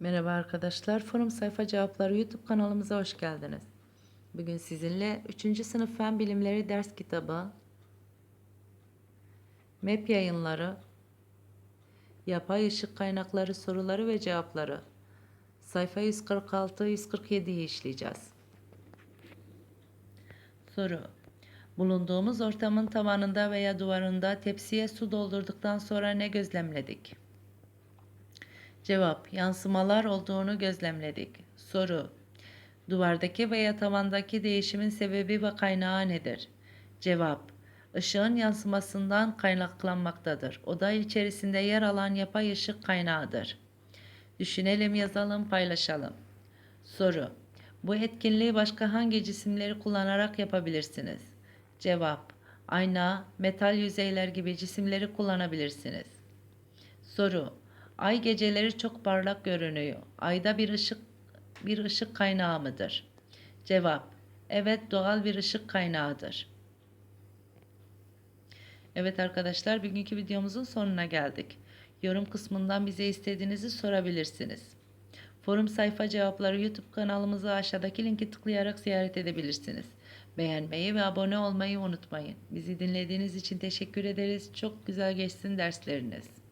Merhaba arkadaşlar. Forum Sayfa Cevapları YouTube kanalımıza hoş geldiniz. Bugün sizinle 3. sınıf Fen Bilimleri ders kitabı, MEP yayınları, yapay ışık kaynakları soruları ve cevapları sayfa 146-147'yi işleyeceğiz. Soru Bulunduğumuz ortamın tavanında veya duvarında tepsiye su doldurduktan sonra ne gözlemledik? Cevap: Yansımalar olduğunu gözlemledik. Soru: Duvardaki veya tavandaki değişimin sebebi ve kaynağı nedir? Cevap: Işığın yansımasından kaynaklanmaktadır. Oda içerisinde yer alan yapay ışık kaynağıdır. Düşünelim, yazalım, paylaşalım. Soru: Bu etkinliği başka hangi cisimleri kullanarak yapabilirsiniz? Cevap: Ayna, metal yüzeyler gibi cisimleri kullanabilirsiniz. Soru: Ay geceleri çok parlak görünüyor. Ayda bir ışık bir ışık kaynağı mıdır? Cevap: Evet, doğal bir ışık kaynağıdır. Evet arkadaşlar, bugünkü videomuzun sonuna geldik. Yorum kısmından bize istediğinizi sorabilirsiniz. Forum sayfa cevapları YouTube kanalımızı aşağıdaki linki tıklayarak ziyaret edebilirsiniz. Beğenmeyi ve abone olmayı unutmayın. Bizi dinlediğiniz için teşekkür ederiz. Çok güzel geçsin dersleriniz.